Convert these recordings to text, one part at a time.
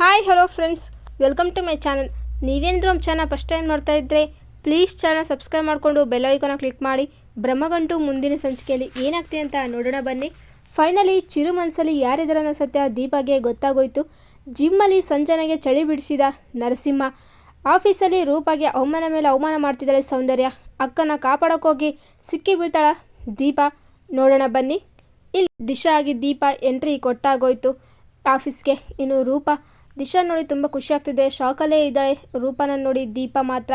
Hi hello friends welcome to my channel ನೀವೇನಾದರೂ ನಮ್ಮ channel first time ನೋಡ್ತಾ ಇದ್ದರೆ ಪ್ಲೀಸ್ ಚಾನಲ್ ಸಬ್ಸ್ಕ್ರೈಬ್ ಮಾಡಿಕೊಂಡು ಬೆಲ್ ಐಕಾನ ಕ್ಲಿಕ್ ಮಾಡಿ. ಬ್ರಹ್ಮಗಂಟು ಮುಂದಿನ ಸಂಚಿಕೆಯಲ್ಲಿ ಏನಾಗ್ತಿದೆ ಅಂತ ನೋಡೋಣ ಬನ್ನಿ. ಫೈನಲಿ ಚಿರು ಮನಸ್ಸಲ್ಲಿ ಯಾರಿದ್ದಾರೆ ಸತ್ಯ ದೀಪಾಗೆ ಗೊತ್ತಾಗೋಯ್ತು. ಜಿಮ್ಮಲ್ಲಿ ಸಂಜನೆಗೆ ಚಳಿ ಬಿಡಿಸಿದ ನರಸಿಂಹ. ಆಫೀಸಲ್ಲಿ ರೂಪಾಗೆ ಅವಮಾನ ಮೇಲೆ ಅವಮಾನ ಮಾಡ್ತಿದ್ದಾಳೆ ಸೌಂದರ್ಯ. ಅಕ್ಕನ ಕಾಪಾಡೋಕ್ಕೋಗಿ ಸಿಕ್ಕಿ ಬೀಳ್ತಾಳ ದೀಪ. ನೋಡೋಣ ಬನ್ನಿ. ಇಲ್ಲಿ ದಿಶಾ ಆಗಿ ದೀಪ ಎಂಟ್ರಿ ಕೊಟ್ಟಾಗೋಯ್ತು. ಆಫೀಸ್ಗೆ ಇನ್ನು ರೂಪ ದಿಶಾ ನೋಡಿ ತುಂಬ ಖುಷಿ ಆಗ್ತಿದೆ. ಶಾಕಲ್ಲೇ ಇದ್ದಾಳೆ. ರೂಪನ ನೋಡಿ ದೀಪ ಮಾತ್ರ.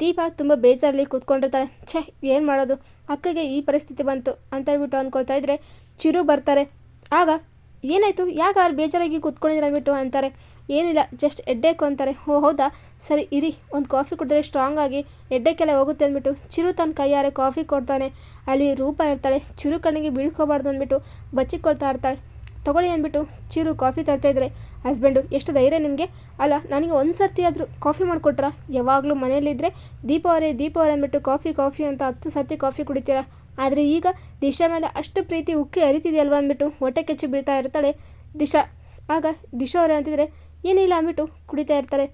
ದೀಪ ತುಂಬ ಬೇಜಾರಲ್ಲಿ ಕೂತ್ಕೊಂಡಿರ್ತಾಳೆ. ಛೇ, ಏನು ಮಾಡೋದು? ಅಕ್ಕಗೆ ಈ ಪರಿಸ್ಥಿತಿ ಬಂತು ಅಂತ ಹೇಳ್ಬಿಟ್ಟು ಅಂದ್ಕೊಳ್ತಾ ಇದ್ರೆ, ಚಿರು ಬರ್ತಾರೆ. ಆಗ, ಏನಾಯಿತು? ಯಾಕೆ ಅವ್ರು ಬೇಜಾರಾಗಿ ಕೂತ್ಕೊಂಡಿದ್ರು ಅಂದ್ಬಿಟ್ಟು? ಅಂತಾರೆ. ಏನಿಲ್ಲ ಜಸ್ಟ್ ಎಡ್ಡೇಕು ಅಂತಾರೆ. ಓ, ಹೌದಾ? ಸರಿ, ಇರಿ. ಒಂದು ಕಾಫಿ ಕುಡಿದ್ರೆ ಸ್ಟ್ರಾಂಗ್ ಆಗಿ ಎಡ್ಡೆಕ್ಕೆಲ್ಲ ಹೋಗುತ್ತೆ ಅಂದ್ಬಿಟ್ಟು ಚಿರು ತನ್ನ ಕೈಯಾರೆ ಕಾಫಿ ಕೊಡ್ತಾನೆ. ಅಲ್ಲಿ ರೂಪ ಇರ್ತಾಳೆ. ಚಿರು ಕಣ್ಣಿಗೆ ಬೀಳ್ಕೋಬಾರ್ದು ಅಂದ್ಬಿಟ್ಟು ಬಚ್ಚಿಕೊಳ್ತಾ ಇರ್ತಾಳೆ. ತಗೊಳ್ಳಿ ಅಂದ್ಬಿಟ್ಟು ಚೀರು, ಕಾಫಿ ತರ್ತಾ ಇದ್ರೆ ಹಸ್ಬೆಂಡು ಎಷ್ಟು ಧೈರ್ಯ ನಿಮಗೆ? ಅಲ್ಲ, ನನಗೆ ಒಂದು ಸರ್ತಿ ಆದರೂ ಕಾಫಿ ಮಾಡಿಕೊಟ್ರ? ಯಾವಾಗಲೂ ಮನೆಯಲ್ಲಿದ್ದರೆ ದೀಪಾವರಿ ದೀಪಾವರಿ ಅಂದ್ಬಿಟ್ಟು ಕಾಫಿ ಕಾಫಿ ಅಂತ ಹತ್ತು ಸರ್ತಿ ಕಾಫಿ ಕುಡಿತೀರಾ? ಆದರೆ ಈಗ ದಿಶಾ ಮೇಲೆ ಅಷ್ಟು ಪ್ರೀತಿ ಉಕ್ಕಿ ಅರಿತಿದೆಯಲ್ವ ಅಂದ್ಬಿಟ್ಟು ಹೊಟ್ಟೆ ಕೆಚ್ಚು ಬೀಳ್ತಾ ಇರ್ತಾಳೆ ದಿಶಾ. ಆಗ ದಿಶಾ ಅವರೇ ಅಂತಿದ್ರೆ, ಏನಿಲ್ಲ ಅಂದ್ಬಿಟ್ಟು ಕುಡಿತಾ ಇರ್ತಾರೆ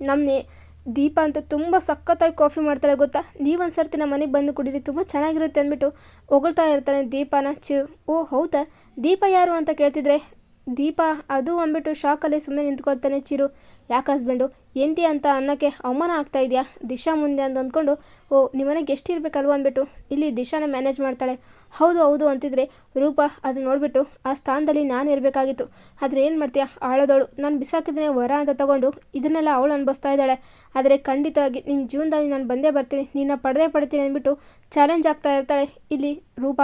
ನಮ್ಮನೆ ದೀಪ ಅಂತ ತುಂಬ ಸಖತ್ತಾಗಿ ಕಾಫಿ ಮಾಡ್ತಾಳೆ ಗೊತ್ತಾ? ನೀವೊಂದು ಸರ್ತಿ ನಮ್ಮ ಮನೆಗೆ ಬಂದು ಕುಡೀರಿ, ತುಂಬ ಚೆನ್ನಾಗಿರುತ್ತೆ ಅಂದ್ಬಿಟ್ಟು ಹೊಗಳ್ತಾ ಇರ್ತಾನೆ ದೀಪನ. ಚಿ ಓ, ಹೌದಾ? ದೀಪ ಯಾರು ಅಂತ ಕೇಳ್ತಿದ್ರೆ ದೀಪ, ಅದು ಅಂದ್ಬಿಟ್ಟು ಶಾಕಲ್ಲಿ ಸುಮ್ಮನೆ ನಿಂತ್ಕೊಳ್ತಾನೆ ಚಿರು. ಯಾಕೆ ಹಸ್ಬೆಂಡು ಎಂತಿ ಅಂತ ಅನ್ನೋಕ್ಕೆ ಅವಮಾನ ಆಗ್ತಾ ಇದೆಯಾ? ದಿಶಾ ಮುಂದೆ ಅಂತ ಅಂದ್ಕೊಂಡು, ಓ, ನಿಮ್ಮನೆಗೆ ಎಷ್ಟು ಇರಬೇಕಲ್ವ ಅಂದ್ಬಿಟ್ಟು, ಇಲ್ಲಿ ದಿಶಾನ ಮ್ಯಾನೇಜ್ ಮಾಡ್ತಾಳೆ. ಹೌದು ಹೌದು ಅಂತಿದ್ರೆ ರೂಪ ಅದನ್ನ ನೋಡಿಬಿಟ್ಟು, ಆ ಸ್ಥಾನದಲ್ಲಿ ನಾನು ಇರಬೇಕಾಗಿತ್ತು. ಆದರೆ ಏನು ಮಾಡ್ತೀಯಾ? ಆಳದವಳು. ನಾನು ಬಿಸಾಕಿದ್ರೆ ವರ ಅಂತ ತಗೊಂಡು ಇದನ್ನೆಲ್ಲ ಅವಳು ಅನುಭವಿಸ್ತಾ ಇದ್ದಾಳೆ. ಆದರೆ ಖಂಡಿತವಾಗಿ ನಿಮ್ಮ ಜೀವನದಲ್ಲಿ ನಾನು ಬಂದೇ ಬರ್ತೀನಿ. ನಿನ್ನ ಪಡೆದೇ ಪಡ್ತೀನಿ ಅಂದ್ಬಿಟ್ಟು ಚಾಲೆಂಜ್ ಆಗ್ತಾ ಇರ್ತಾಳೆ ಇಲ್ಲಿ ರೂಪ.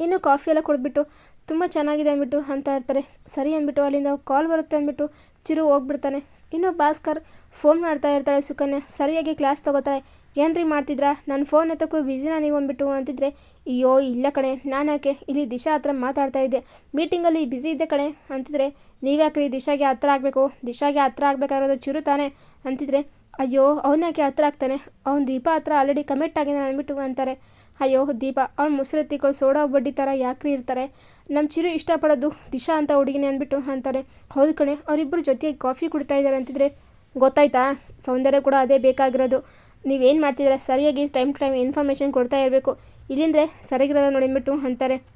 ಇನ್ನು ಕಾಫಿ ಎಲ್ಲ ಕುಡಿದ್ಬಿಟ್ಟು ತುಂಬ ಚೆನ್ನಾಗಿದೆ ಅಂದ್ಬಿಟ್ಟು ಅಂತ ಇರ್ತಾರೆ ಸರಿ ಅಂದ್ಬಿಟ್ಟು ಅಲ್ಲಿಂದ ಕಾಲ್ ಬರುತ್ತೆ ಅಂದ್ಬಿಟ್ಟು ಚಿರು ಹೋಗ್ಬಿಡ್ತಾನೆ. ಇನ್ನು ಭಾಸ್ಕರ್ ಫೋನ್ ಮಾಡ್ತಾ ಇರ್ತಾಳೆ ಸುಕನ್ಯಾ. ಸರಿಯಾಗಿ ಕ್ಲಾಸ್ ತೊಗೋತಾಳೆ. ಏನ್ರಿ ಮಾಡ್ತಿದ್ರಾ? ನನ್ನ ಫೋನ್ ಎತ್ತಕ್ಕೂ ಬ್ಯುಸಿನಾ ನೀವು ಅಂದ್ಬಿಟ್ಟು ಅಂತಿದ್ರೆ, ಅಯ್ಯೋ, ಇಲ್ಲ ಕಣೆ. ನಾನು ಯಾಕೆ? ಇಲ್ಲಿ ದಿಶಾ ಹತ್ರ ಮಾತಾಡ್ತಾ ಇದ್ದೆ. ಮೀಟಿಂಗಲ್ಲಿ ಬ್ಯುಸಿ ಇದ್ದೆ ಕಣೆ. ಅಂತಿದ್ರೆ ನೀವ್ಯಾಕ್ರಿ ದಿಶಾಗೆ ಹತ್ರ ಆಗಬೇಕು? ದಿಶಾಗೆ ಹತ್ರ ಆಗಬೇಕಾಗಿರೋದು ಚಿರು ತಾನೆ. ಅಂತಿದ್ರೆ, ಅಯ್ಯೋ ಅವನ್ಯಾಕೆ ಹತ್ರ ಆಗ್ತಾನೆ? ಅವ್ನು ದೀಪ ಹತ್ರ ಆಲ್ರೆಡಿ ಕಮಿಟ್ ಆಗಿದ್ದಾನೆ ಅಂದ್ಬಿಟ್ಟು ಅಂತಾರೆ. ಅಯ್ಯೋ, ದೀಪ, ಅವ್ಳು ಮುಸುರೆತ್ತಿಗಳು ಸೋಡಾ ಬಡ್ಡಿ ಥರ ಯಾಕ್ರಿ ಇರ್ತಾರೆ? ನಮ್ಮ ಚಿರು ಇಷ್ಟಪಡೋದು ದಿಶಾ ಅಂತ ಹುಡುಗಿನೇ ಅಂದ್ಬಿಟ್ಟು ಅಂತಾರೆ. ಹೌದು ಕಣೆ ಅವರಿಬ್ಬರು ಜೊತೆಗೆ ಕಾಫಿ ಕುಡಿತಾ ಇದ್ದಾರೆ ಅಂತಿದ್ರೆ ಗೊತ್ತಾಯ್ತಾ? ಸೌಂದರ್ಯ ಕೂಡ ಅದೇ ಬೇಕಾಗಿರೋದು. ನೀವೇನು ಮಾಡ್ತಿದ್ದೀರಾ? ಸರಿಯಾಗಿ ಟೈಮ್ ಟೈಮ್ ಇನ್ಫಾರ್ಮೇಷನ್ ಕೊಡ್ತಾ ಇರಬೇಕು. ಇಲ್ಲಿಂದರೆ ಸರಿಗಿರೋದ ನೋಡಿ ಅಂತಾರೆ.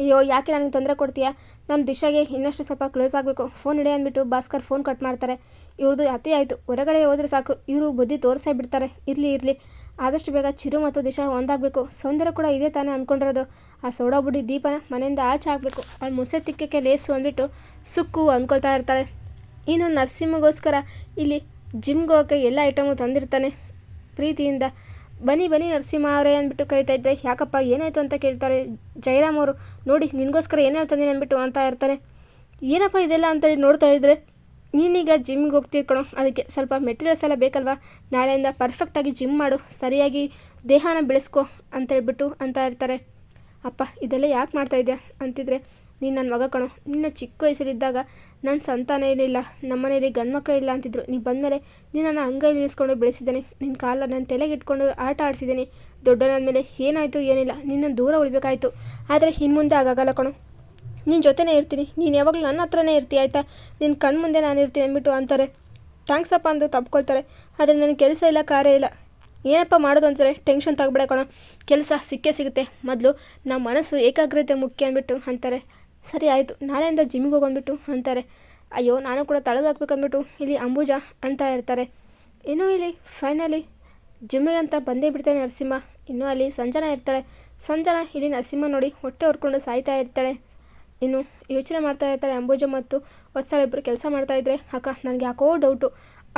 ಅಯ್ಯೋ, ಯಾಕೆ ನನಗೆ ತೊಂದರೆ ಕೊಡ್ತೀಯಾ? ನಾನು ದಿಶಾಗೆ ಇನ್ನಷ್ಟು ಸ್ವಲ್ಪ ಕ್ಲೋಸ್ ಆಗಬೇಕು. ಫೋನ್ ಇಡೆ ಅಂದ್ಬಿಟ್ಟು ಭಾಸ್ಕರ್ ಫೋನ್ ಕಟ್ ಮಾಡ್ತಾರೆ. ಇವ್ರದ್ದು ಅತಿ ಆಯಿತು. ಹೊರಗಡೆ ಹೋದರೆ ಸಾಕು. ಇವರು ಬುದ್ಧಿ ತೋರಿಸೇ ಬಿಡ್ತಾರೆ. ಇರಲಿ ಇರಲಿ. ಆದಷ್ಟು ಬೇಗ ಚಿರು ಮತ್ತು ದಿಶಾ ಒಂದಾಗಬೇಕು. ಸೌಂದರ್ಯ ಕೂಡ ಇದೇ ತಾನೇ ಅಂದ್ಕೊಂಡಿರೋದು ಆ ಸೋಡಾ ಬುಡಿ ದೀಪನ ಮನೆಯಿಂದ ಆಚೆ ಹಾಕಬೇಕು ಅವಳು ಮುಸೆ ತಿಕ್ಕಕ್ಕೆ ಲೇಸು ಅಂದ್ಬಿಟ್ಟು ಸುಕ್ಕು ಅಂದ್ಕೊಳ್ತಾ ಇರ್ತಾಳೆ. ಇನ್ನು ನರಸಿಂಹಗೋಸ್ಕರ ಇಲ್ಲಿ ಜಿಮ್ಗೆ ಹೋಗೋಕ್ಕೆ ಎಲ್ಲ ಐಟಮು ತಂದಿರ್ತಾನೆ. ಪ್ರೀತಿಯಿಂದ, ಬನ್ನಿ ಬನ್ನಿ ನರಸಿಂಹ ಅವರೇ ಅಂದ್ಬಿಟ್ಟು ಕರಿತಾ ಇದ್ದೆ ಯಾಕಪ್ಪ, ಏನಾಯಿತು ಅಂತ ಕೇಳ್ತಾರೆ. ಜಯರಾಮ್ ಅವರು, ನೋಡಿ, ನಿನಗೋಸ್ಕರ ಏನು ಹೇಳ್ತಾನೆ ಅಂದ್ಬಿಟ್ಟು ಅಂತ ಇರ್ತಾನೆ. ಏನಪ್ಪ ಇದೆಲ್ಲ ಅಂತೇಳಿ ನೋಡ್ತಾ ಇದ್ದರೆ ನೀನೀಗ ಜಿಮ್ಗೆ ಹೋಗ್ತೀವಿ ಕಣೋ. ಅದಕ್ಕೆ ಸ್ವಲ್ಪ ಮೆಟೀರಿಯಲ್ಸ್ ಎಲ್ಲ ಬೇಕಲ್ವಾ? ನಾಳೆಯಿಂದ ಪರ್ಫೆಕ್ಟಾಗಿ ಜಿಮ್ ಮಾಡು. ಸರಿಯಾಗಿ ದೇಹನ ಬೆಳೆಸ್ಕೊ ಅಂತ ಹೇಳ್ಬಿಟ್ಟು ಅಂತ ಇರ್ತಾರೆ. ಅಪ್ಪ, ಇದೆಲ್ಲ ಯಾಕೆ ಮಾಡ್ತಾ ಇದೆಯಾ? ಅಂತಿದ್ರೆ, ನೀನು ನನ್ನ ಮಗ ಕಣೋ. ನಿನ್ನ ಚಿಕ್ಕ ವಯಸ್ಸಲ್ಲಿದ್ದಾಗ ನನ್ನ ಸಂತಾನ ಏನಿಲ್ಲ, ನಮ್ಮ ಮನೇಲಿ ಗಂಡು ಇಲ್ಲ ಅಂತಿದ್ರು. ನೀ ಬಂದಮೇಲೆ ನೀನು ನನ್ನ ಅಂಗೈಲಿ ಇಳಿಸ್ಕೊಂಡು ಬೆಳೆಸಿದ್ದೇನೆ. ನಿನ್ನ ಕಾಲ ನನ್ನ ತಲೆಗೆ ಇಟ್ಕೊಂಡು ಆಟ ಆಡಿಸಿದ್ದೀನಿ. ದೊಡ್ಡನಾದ್ಮೇಲೆ ಏನಾಯಿತು ಏನಿಲ್ಲ ನಿನ್ನನ್ನು ದೂರ ಉಳಿಬೇಕಾಯಿತು. ಆದರೆ ಇನ್ನು ಮುಂದೆ ಆಗಾಗಲ್ಲ ಕಣೋ. ನಿನ್ನ ಜೊತೆನೇ ಇರ್ತೀನಿ. ನೀನು ಯಾವಾಗಲೂ ನನ್ನ ಹತ್ರನೇ ಇರ್ತೀಯ ಆಯಿತಾ? ನಿನ್ನ ಕಣ್ಣು ಮುಂದೆ ನಾನು ಇರ್ತೀನಿ ಅಂದ್ಬಿಟ್ಟು ಅಂತಾರೆ. ಥ್ಯಾಂಕ್ಸ್ ಅಪ್ಪ ಅಂದು ತಪ್ಕೊಳ್ತಾರೆ. ಆದರೆ ನನಗೆ ಕೆಲಸ ಇಲ್ಲ, ಕಾರ್ಯ ಇಲ್ಲ. ಏನಪ್ಪ ಮಾಡೋದು ಅಂತಾರೆ? ಟೆನ್ಷನ್ ತಗೊಬೇಡ ಕೆಲಸ ಸಿಕ್ಕೇ ಸಿಗುತ್ತೆ. ಮೊದಲು ನಮ್ಮ ಮನಸ್ಸು ಏಕಾಗ್ರತೆ ಮುಖ್ಯ ಅಂದ್ಬಿಟ್ಟು ಅಂತಾರೆ. ಸರಿ ಆಯಿತು, ನಾಳೆಯಿಂದ ಜಿಮ್ಗೆ ಹೋಗಂದ್ಬಿಟ್ಟು ಅಂತಾರೆ. ಅಯ್ಯೋ, ನಾನು ಕೂಡ ತಳಗಾಕ್ಬೇಕಂದ್ಬಿಟ್ಟು ಇಲ್ಲಿ ಅಂಬುಜ ಅಂತ ಇರ್ತಾರೆ. ಇನ್ನೂ ಇಲ್ಲಿ ಫೈನಲಿ ಜಿಮ್ಮಿಗೆ ಅಂತ ಬಂದೇ ಬಿಡ್ತಾನೆ ನರಸಿಂಹ. ಇನ್ನೂ ಅಲ್ಲಿ ಸಂಜನಾ ಇರ್ತಾಳೆ. ಸಂಜನಾ ಇಲ್ಲಿ ನರಸಿಂಹ ನೋಡಿ ಹೊಟ್ಟೆ ಹೊರ್ಕೊಂಡು ಸಾಯ್ತಾ ಇರ್ತಾಳೆ. ಇನ್ನು ಯೋಚನೆ ಮಾಡ್ತಾ ಇರ್ತಾರೆ ಅಂಬುಜ ಮತ್ತು ವತ್ಸಲ ಇಬ್ಬರು ಕೆಲಸ ಮಾಡ್ತಾ ಇದ್ರೆ. ಅಕ್ಕ, ನನಗೆ ಯಾಕೋ ಡೌಟು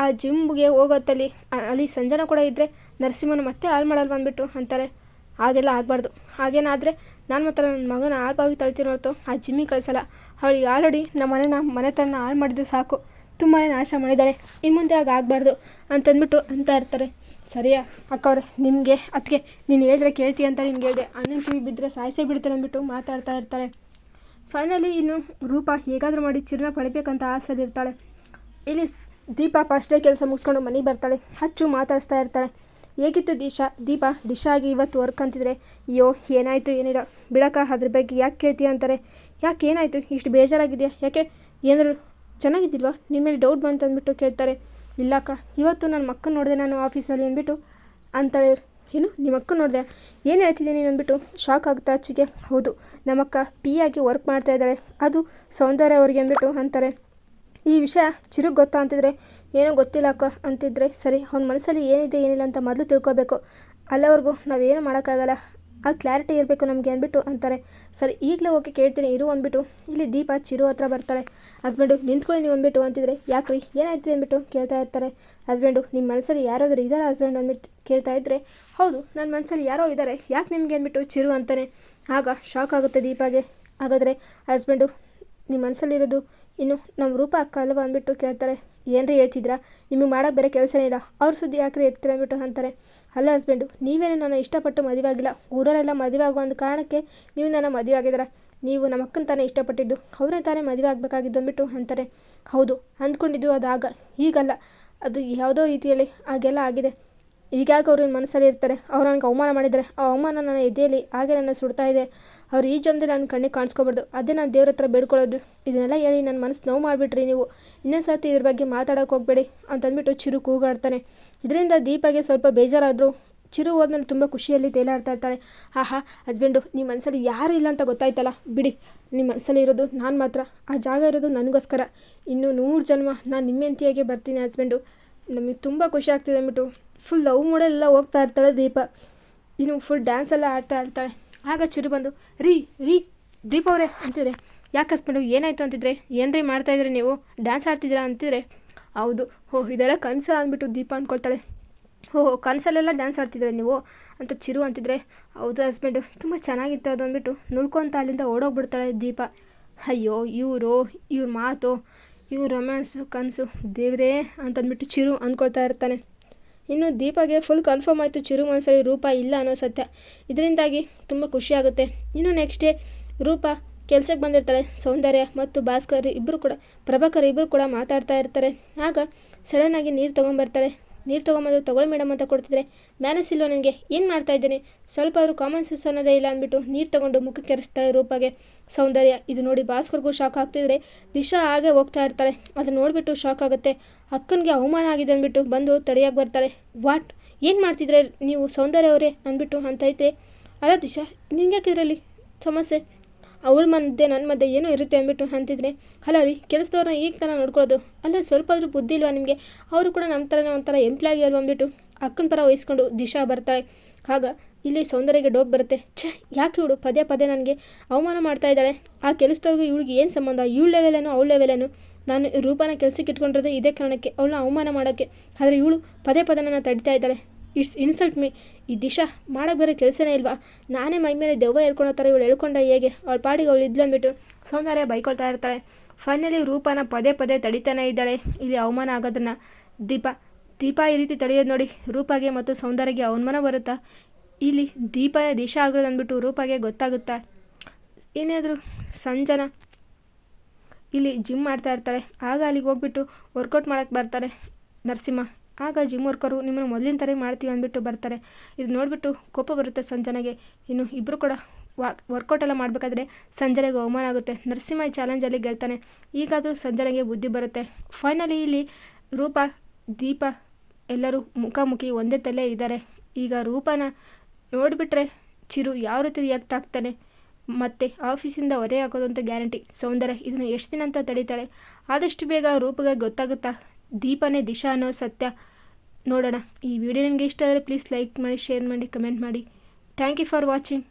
ಆ ಜಿಮ್ಗೆ ಹೋಗೋತ್ತಲ್ಲಿ ಅಲ್ಲಿ ಸಂಜನ ಕೂಡ ಇದ್ದರೆ ನರಸಿಂಹನ ಮತ್ತೆ ಹಾಳು ಮಾಡಲ್ಲಿ ಬಂದುಬಿಟ್ಟು ಅಂತಾರೆ. ಹಾಗೆಲ್ಲ ಆಗಬಾರ್ದು. ಹಾಗೇನಾದರೆ ನಾನು ಮಾತ್ರ ನನ್ನ ಮಗನ ಆಳ್ಬಾಗಿ ತಳ್ತೀನಿ ಹೊರತು ಆ ಜಿಮ್ಮಿಗೆ ಕಳಿಸಲ್ಲ. ಅವಳಿಗೆ ಆಲ್ರೆಡಿ ನಮ್ಮ ಮನೆನ, ಮನೆತನ ಹಾಳು ಮಾಡಿದ್ರು ಸಾಕು. ತುಂಬಾ ನಾಶ ಮಾಡಿದ್ದಾಳೆ ಇನ್ನು ಮುಂದೆ ಆಗ ಆಗಬಾರ್ದು ಅಂತಂದ್ಬಿಟ್ಟು ಅಂತ ಇರ್ತಾರೆ. ಸರಿಯಾ ಅಕ್ಕವ್ರೆ ನಿಮಗೆ ಅದಕ್ಕೆ ನೀನು ಹೇಳಿದ್ರೆ ಕೇಳ್ತೀಯ ಅಂತ ನಿನ್ಗೆ ಹೇಳಿದೆ. ಅಣ್ಣನ ಕಿವಿ ಬಿದ್ದರೆ ಸಾಯಿಸೇ ಬಿಡ್ತಾರೆ ಅಂದ್ಬಿಟ್ಟು ಮಾತಾಡ್ತಾ ಇರ್ತಾರೆ. ಫೈನಲಿ ಇನ್ನು ರೂಪ ಹೇಗಾದರೂ ಮಾಡಿ ಚಿರನ ಪಡಿಬೇಕಂತ ಆಸೆಲಿರ್ತಾಳೆ ಇಲ್ಲಿ ದೀಪ ಫಸ್ಟೇ ಕೆಲಸ ಮುಗಿಸ್ಕೊಂಡು ಮನೆಗೆ ಬರ್ತಾಳೆ. ಹಚ್ಚು ಮಾತಾಡಿಸ್ತಾ ಇರ್ತಾಳೆ. ಹೇಗಿತ್ತು ದಿಶಾ? ದೀಪ ದಿಶಾ ಆಗಿ ಇವತ್ತು ವರ್ಕ್ ಅಂತಿದ್ರೆ? ಅಯ್ಯೋ, ಏನಾಯಿತು ಏನಿಲ್ಲ. ಬಿಡಕ್ಕ ಅದ್ರ ಬಗ್ಗೆ ಯಾಕೆ ಕೇಳ್ತೀಯ ಅಂತಾರೆ. ಯಾಕೆ ಏನಾಯಿತು? ಇಷ್ಟು ಬೇಜಾರಾಗಿದೆಯಾ? ಯಾಕೆ? ಏನಾದರೂ ಚೆನ್ನಾಗಿದ್ದಿಲ್ವಾ? ನಿಮ್ಮ ಮೇಲೆ ಡೌಟ್ ಬಂತಂದ್ಬಿಟ್ಟು ಕೇಳ್ತಾರೆ. ಇಲ್ಲಕ್ಕ, ಇವತ್ತು ನನ್ನ ಮಕ್ಕಳು ನೋಡಿದೆ ನಾನು ಆಫೀಸಲ್ಲಿ ಅಂದ್ಬಿಟ್ಟು, ಅಂತಾಳೆ. ಏನು? ನಿಮ್ಮ ಅಕ್ಕ ನೋಡಿದೆ, ಏನು ಹೇಳ್ತಿದ್ದೀನಿ ಅಂದ್ಬಿಟ್ಟು? ಶಾಕ್ ಆಗುತ್ತಾ ಅಚ್ಚಿಗೆ? ಹೌದು. ನಮ್ಮಕ್ಕ ಪಿ ಆಗಿ ವರ್ಕ್ ಮಾಡ್ತಾ ಇದ್ದಾಳೆ. ಅದು ಸೌಂದರ್ಯ ಅವ್ರಿಗೆ ಅಂದ್ಬಿಟ್ಟು ಅಂತಾರೆ. ಈ ವಿಷಯ ಚಿರುಗ್ ಗೊತ್ತಾ ಅಂತಿದ್ರೆ? ಏನೋ ಗೊತ್ತಿಲ್ಲ ಅಕ್ಕ ಅಂತಿದ್ರೆ, ಸರಿ, ಅವ್ನ ಮನಸ್ಸಲ್ಲಿ ಏನಿದೆ ಏನಿಲ್ಲ ಅಂತ ಮೊದಲು ತಿಳ್ಕೊಬೇಕು. ಅಲ್ಲವರೆಗೂ ನಾವೇನು ಮಾಡೋಕ್ಕಾಗಲ್ಲ. ಆ ಕ್ಲಾರಿಟಿ ಇರಬೇಕು ನಮಗೆ ಅಂದ್ಬಿಟ್ಟು ಅಂತಾರೆ. ಸರಿ, ಈಗಲೇ ಓಕೆ ಕೇಳ್ತೀನಿ, ಇರು ಅಂದ್ಬಿಟ್ಟು. ಇಲ್ಲಿ ದೀಪ, ಚಿರು ಹತ್ರ ಬರ್ತಾಳೆ ಹಸ್ಬೆಂಡು ನಿಂತ್ಕೊಳ್ಳಿ ನೀವು ಅಂದ್ಬಿಟ್ಟು ಅಂತಿದ್ರೆ, ಯಾಕ್ರಿ ಏನಾಯ್ತು ಅಂದ್ಬಿಟ್ಟು ಕೇಳ್ತಾ ಇರ್ತಾರೆ. ಹಸ್ಬೆಂಡು ನಿಮ್ಮ ಮನಸ್ಸಲ್ಲಿ ಯಾರಾದರೂ ಇದ್ದಾರೆ ಹಸ್ಬೆಂಡ್ ಅಂದ್ಬಿಟ್ಟು ಕೇಳ್ತಾ ಇದ್ದರೆ ಹೌದು ನನ್ನ ಮನಸ್ಸಲ್ಲಿ ಯಾರೋ ಇದ್ದಾರೆ ಯಾಕೆ ನಿಮಗೆ ಅಂದ್ಬಿಟ್ಟು ಚಿರು ಅಂತಾನೆ? ಆಗ ಶಾಕ್ ಆಗುತ್ತೆ ದೀಪಾಗೆ. ಹಾಗಾದರೆ ಹಸ್ಬೆಂಡು ನಿಮ್ಮ ಮನಸ್ಸಲ್ಲಿರೋದು ಇನ್ನು ನಮ್ಮ ರೂಪ ಅಕ್ಕ ಅಲ್ವಾ? ಅಂದ್ಬಿಟ್ಟು ಕೇಳ್ತಾರೆ. ಏನ್ರಿ ಹೇಳ್ತಿದ್ರಾ ನಿಮಗೆ ಮಾಡೋಕ್ಕೆ ಬೇರೆ ಕೆಲಸನೇ ಇಲ್ಲ. ಅವ್ರ ಸುದ್ದಿ ಯಾಕ್ರಿ ಎತ್ತಿರ? ಅಂದ್ಬಿಟ್ಟು ಅಂತಾರೆ. ಅಲ್ಲ ಹಸ್ಬೆಂಡು ನೀವೇನೇ ನನ್ನ ಇಷ್ಟಪಟ್ಟು ಮದುವೆ ಆಗಿಲ್ಲ ಊರಲ್ಲೆಲ್ಲ ಮದುವೆ ಆಗೋ ಒಂದು ಕಾರಣಕ್ಕೆ ನೀವು ನನ್ನ ಮದುವೆ ಆಗಿದ್ದೀರ ನೀವು ನಮ್ಮ ಅಕ್ಕನ ತಾನೇ ಇಷ್ಟಪಟ್ಟಿದ್ದು. ಅವರೇ ತಾನೇ ಮದುವೆ ಆಗಬೇಕಾಗಿದ್ದು ಅಂದ್ಬಿಟ್ಟು ಅಂತಾರೆ. ಹೌದು, ಅಂದ್ಕೊಂಡಿದ್ದು ಅದು ಆಗ. ಈಗಲ್ಲ, ಅದು ಯಾವುದೋ ರೀತಿಯಲ್ಲಿ ಹಾಗೆಲ್ಲ ಆಗಿದೆ. ಈಗಾಗ ಅವ್ರ ಮನಸ್ಸಲ್ಲಿ ಇರ್ತಾರೆ. ಅವ್ರು ನನಗೆ ಅವಮಾನ ಮಾಡಿದ್ದಾರೆ. ಆ ಅವಮಾನ ನನ್ನ ಎದೆಯಲ್ಲಿ ಹಾಗೆ ನನ್ನ ಸುಡ್ತಾ ಇದೆ. ಅವ್ರು ಈ ಜನ್ಮದಲ್ಲಿ ನನ್ನ ಕಣ್ಣಿಗೆ ಕಾಣಿಸ್ಕೋಬಾರ್ದು. ಅದೇ ನಾನು ದೇವ್ರ ಹತ್ರ ಬೇಡ್ಕೊಳ್ಳೋದು. ಇದನ್ನೆಲ್ಲ ಹೇಳಿ ನನ್ನ ಮನಸ್ಸು ನೋವು ಮಾಡಿಬಿಟ್ರಿ ನೀವು. ಇನ್ನೊಂದು ಸರ್ತಿ ಇದ್ರ ಬಗ್ಗೆ ಮಾತಾಡೋಕೆ ಹೋಗಬೇಡಿ ಅಂತಂದ್ಬಿಟ್ಟು ಚಿರು ಕೂಗಾಡ್ತಾನೆ. ಇದರಿಂದ ದೀಪಾಗೆ ಸ್ವಲ್ಪ ಬೇಜಾರಾದರೂ. ಚಿರು ಹೋದ್ಮೇಲೆ ತುಂಬ ಖುಷಿಯಲ್ಲಿ ತೇಲಾಡ್ತಾ ಇರ್ತಾಳೆ. ಆಹಾ, ಹಸ್ಬೆಂಡು ನಿಮ್ಮ ಮನಸ್ಸಲ್ಲಿ ಯಾರು ಇಲ್ಲ ಅಂತ ಗೊತ್ತಾಯ್ತಲ್ಲ. ಬಿಡಿ ನಿಮ್ಮ ಮನಸ್ಸಲ್ಲಿ ಇರೋದು ನಾನು ಮಾತ್ರ. ಆ ಜಾಗ ಇರೋದು ನನಗೋಸ್ಕರ. ಇನ್ನು ನೂರು ಜನ್ಮ ನಾನು ನಿಮ್ಮೆಂತಿಯಾಗೆ ಬರ್ತೀನಿ ಹಸ್ಬೆಂಡು. ನಮಗೆ ತುಂಬ ಖುಷಿ ಆಗ್ತಿದೆ ಅಂದ್ಬಿಟ್ಟು ಫುಲ್ ಲವ್ ಮೂಡೆಲ್ಲ ಹೋಗ್ತಾ ಇರ್ತಾಳೆ ದೀಪ. ಇನ್ನು ಫುಲ್ ಡ್ಯಾನ್ಸ್ ಎಲ್ಲ ಆಡ್ತಾ ಇರ್ತಾಳೆ ಆಗ ಚಿರು ಬಂದು, ರೀ ರೀ, ದೀಪ ಅವರೇ, ಅಂತಿದ್ರೆ, ಯಾಕೆ ಹಸ್ಬೆಂಡು ಏನಾಯಿತು ಅಂತಿದ್ರೆ? ಏನ್ರಿ ಮಾಡ್ತಾಯಿದ್ರಿ ನೀವು? ಡ್ಯಾನ್ಸ್ ಆಡ್ತಿದ್ದೀರಾ ಅಂತಿದ್ರೆ, ಹೌದು, ಹೋ, ಇದೆಲ್ಲ ಕನಸು ಅಂದ್ಬಿಟ್ಟು ದೀಪ ಅಂದ್ಕೊಳ್ತಾಳೆ. ಹೋ ಕನಸಲ್ಲೆಲ್ಲ ಡ್ಯಾನ್ಸ್ ಆಡ್ತಿದ್ರೆ ನೀವು? ಅಂತ ಚಿರು ಅಂತಿದ್ರೆ, ಹೌದು ಹಸ್ಬೆಂಡು ತುಂಬ ಚೆನ್ನಾಗಿತ್ತು ಅದು ಅಂದ್ಬಿಟ್ಟು ನುಳ್ಕೊಂತ ಅಲ್ಲಿಂದ ಓಡೋಗ್ಬಿಡ್ತಾಳೆ ದೀಪ. ಅಯ್ಯೋ, ಇವರು, ಇವ್ರ ಮಾತು, ಇವ್ರ ರೊಮ್ಯಾನ್ಸು ಕನಸು, ದೇವ್ರೇ, ಅಂತಂದ್ಬಿಟ್ಟು ಚಿರು ಅಂದ್ಕೊಳ್ತಾ ಇರ್ತಾನೆ. ಇನ್ನು ದೀಪಾಗೆ ಫುಲ್ ಕನ್ಫರ್ಮ್ ಆಯಿತು. ಚಿರು ಮನಸ್ಸಲ್ಲಿ ರೂಪ ಇಲ್ಲ ಅನ್ನೋ ಸತ್ಯ. ಇದರಿಂದಾಗಿ ತುಂಬ ಖುಷಿಯಾಗುತ್ತೆ ಇನ್ನು ನೆಕ್ಸ್ಟ್ ಡೇ ರೂಪ ಕೆಲಸಕ್ಕೆ ಬಂದಿರ್ತಾಳೆ. ಸೌಂದರ್ಯ ಮತ್ತು ಭಾಸ್ಕರ್ ಇಬ್ಬರು ಕೂಡ, ಪ್ರಭಾಕರ್ ಇಬ್ಬರು ಕೂಡ ಮಾತಾಡ್ತಾ ಇರ್ತಾರೆ. ಆಗ ಸಡನ್ನಾಗಿ ನೀರು ತೊಗೊಂಬರ್ತಾಳೆ ನೀರು ತೊಗೊಂಬಂದು ತೊಗೊಳ್ಳಿ ಮೇಡಮ್ ಅಂತ ಕೊಡ್ತಿದ್ರೆ ಮ್ಯಾನಸ್ ಇಲ್ವ ನನಗೆ? ಏನು ಮಾಡ್ತಾ ಇದ್ದೀನಿ? ಸ್ವಲ್ಪ ಆದರೂ ಕಾಮನ್ ಸೆನ್ಸ್ ಅನ್ನೋದೇ ಇಲ್ಲ ಅಂದ್ಬಿಟ್ಟು ನೀರು ತೊಗೊಂಡು ಮುಖ ಕೆರೆಸ್ತಾಳೆ ರೂಪಾಗೆ ಸೌಂದರ್ಯ. ಇದು ನೋಡಿ ಭಾಸ್ಕರ್ಗೂ ಶಾಕ್ ಆಗ್ತಿದ್ರೆ ದಿಶಾ ಹಾಗೆ ಹೋಗ್ತಾ ಇರ್ತಾಳೆ. ಅದನ್ನ ನೋಡಿಬಿಟ್ಟು ಶಾಕ್ ಆಗುತ್ತೆ. ಅಕ್ಕನಿಗೆ ಅವಮಾನ ಆಗಿದೆ ಅಂದ್ಬಿಟ್ಟು ಬಂದು ತಡೆಯಾಗಿ ಬರ್ತಾಳೆ. ವಾಟ್? ಏನು ಮಾಡ್ತಿದ್ರೆ ನೀವು ಸೌಂದರ್ಯ ಅವರೇ? ಅಂದ್ಬಿಟ್ಟು ಅಂತೈತೆ ಅಲ್ಲ ದಿಶಾ ನಿನ್ಗೆ ಇದರಲ್ಲಿ? ಸಮಸ್ಯೆ. ಅವಳ ಮಧ್ಯೆ ನನ್ನ ಮಧ್ಯೆ ಏನೋ ಇರುತ್ತೆ ಅಂದ್ಬಿಟ್ಟು ಅಂತಿದ್ರೆ, ಅಲ್ಲ ರೀ, ಕೆಲಸದವ್ರನ್ನ ಈಗ ಥರ ನೋಡ್ಕೊಳ್ಳೋದು. ಅಲ್ಲ, ಸ್ವಲ್ಪ ಆದರೂ ಬುದ್ಧಿ ಇಲ್ವಾ ನಿಮಗೆ? ಅವರು ಕೂಡ ನಮ್ಮ ಥರನೇ ಒಂಥರ ಎಂಪ್ಲಾಯಿ ಅಲ್ವಾ ಅಂದ್ಬಿಟ್ಟು, ಅಕ್ಕನ ಪರ ವಹಿಸ್ಕೊಂಡು ದಿಶಾ ಬರ್ತಾಳೆ. ಆಗ ಇಲ್ಲಿ ಸೌಂದರ್ಯಗೆ ಡೌಟ್ ಬರುತ್ತೆ. ಛೇ, ಯಾಕೆ ಇವಳು ಪದೇ ಪದೇ ನನಗೆ ಅವಮಾನ ಮಾಡ್ತಾ ಇದ್ದಾಳೆ? ಆ ಕೆಲಸದವ್ರಿಗೂ ಇವಳಿಗೆ ಏನು ಸಂಬಂಧ? ಇವಳು ಲೆವೆಲೇನು ಅವಳ ಲೆವೆಲೇನು ನಾನು ರೂಪನ ಕೆಲಸಕ್ಕೆ ಇಟ್ಕೊಂಡಿರೋದು ಇದೇ ಕಾರಣಕ್ಕೆ ಅವಳನ್ನ ಅವಮಾನ ಮಾಡೋಕ್ಕೆ. ಆದರೆ ಇವಳು ಪದೇ ಪದೇ ನನ್ನ ತಡಿತಾ ಇದ್ದಾಳೆ. It's insult me. ಈ ದಿಶಾ ಮಾಡೋಕ್ಕೆ ಬೇರೆ ಕೆಲಸನೇ ಇಲ್ವಾ? ನಾನೇ ಮೈ ಮೇಲೆ ದೆವ್ವ ಹೇಳ್ಕೊಳೋ ಥರ ಇವಳು ಹೇಳ್ಕೊಂಡ ಹೇಗೆ? ಅವಳ ಪಾಡಿಗೆ ಅವಳು ಇದ್ಲು ಅಂದ್ಬಿಟ್ಟು ಸೌಂದರ್ಯ ಬೈಕೊಳ್ತಾ ಇರ್ತಾಳೆ. ಫೈನಲಿ ರೂಪನ ಪದೇ ಪದೇ ತಡಿತಾನೆ ಇದ್ದಾಳೆ. ಇಲ್ಲಿ ಅವಮಾನ ಆಗೋದನ್ನು ದೀಪ ದೀಪ ಈ ರೀತಿ ತಡೆಯೋದು ನೋಡಿ ರೂಪಾಗೆ ಮತ್ತು ಸೌಂದರ್ಯಗೆ ಅವಮಾನ ಬರುತ್ತಾ? ಇಲ್ಲಿ ದೀಪನೇ ದಿಶಾ ಆಗೋದು ಅಂದ್ಬಿಟ್ಟು ರೂಪಾಗೆ ಗೊತ್ತಾಗುತ್ತಾ? ಏನಾದರೂ ಸಂಜನ ಇಲ್ಲಿ ಜಿಮ್ ಮಾಡ್ತಾ ಇರ್ತಾಳೆ. ಆಗ ಅಲ್ಲಿಗೆ ಹೋಗ್ಬಿಟ್ಟು ವರ್ಕೌಟ್ ಮಾಡೋಕ್ಕೆ ಬರ್ತಾರೆ ನರಸಿಂಹ. ಆಗ ಜಿಮ್ ವರ್ಕರು ನಿಮ್ಮನ್ನು ಮೊದಲಿನ ಥರ ಮಾಡ್ತೀವಿ ಅಂದ್ಬಿಟ್ಟು ಬರ್ತಾರೆ. ಇದು ನೋಡಿಬಿಟ್ಟು ಕೋಪ ಬರುತ್ತೆ ಸಂಜನೆಗೆ. ಇನ್ನು ಇಬ್ಬರು ಕೂಡ ವಾ ವರ್ಕೌಟ್ ಎಲ್ಲ ಮಾಡಬೇಕಾದ್ರೆ ಸಂಜನೆಗೆ ಅವಮಾನ ಆಗುತ್ತೆ. ನರಸಿಂಹ ಚಾಲೆಂಜಲ್ಲಿ ಗೆಲ್ತಾನೆ. ಈಗಾದರೂ ಸಂಜನೆಗೆ ಬುದ್ಧಿ ಬರುತ್ತೆ. ಫೈನಲಿ ಇಲ್ಲಿ ರೂಪ, ದೀಪ ಎಲ್ಲರೂ ಮುಖಾಮುಖಿ ಒಂದೇ ತಲೆ ಇದ್ದಾರೆ. ಈಗ ರೂಪನ ನೋಡಿಬಿಟ್ರೆ ಚಿರು ಯಾವ ರೀತಿ ರಿಯಾಕ್ಟ್ ಆಗ್ತಾನೆ. ಮತ್ತು ಆಫೀಸಿಂದ ಹೊರೆ ಹಾಕೋದು ಅಂತ ಗ್ಯಾರಂಟಿ ಸೌಂದರ್ಯ ಇದನ್ನು ಎಷ್ಟು ದಿನ ಅಂತ ತಡೀತಾಳೆ. ಆದಷ್ಟು ಬೇಗ ರೂಪಗೆ ಗೊತ್ತಾಗುತ್ತಾ ದೀಪನೇ ದಿಶಾ ಅನ್ನೋ ಸತ್ಯ. ನೋಡೋಣ. ಈ ವಿಡಿಯೋ ನಿಮಗೆ ಇಷ್ಟ ಆದರೆ ಪ್ಲೀಸ್ ಲೈಕ್ ಮಾಡಿ ಶೇರ್ ಮಾಡಿ ಕಮೆಂಟ್ ಮಾಡಿ. Thank you for watching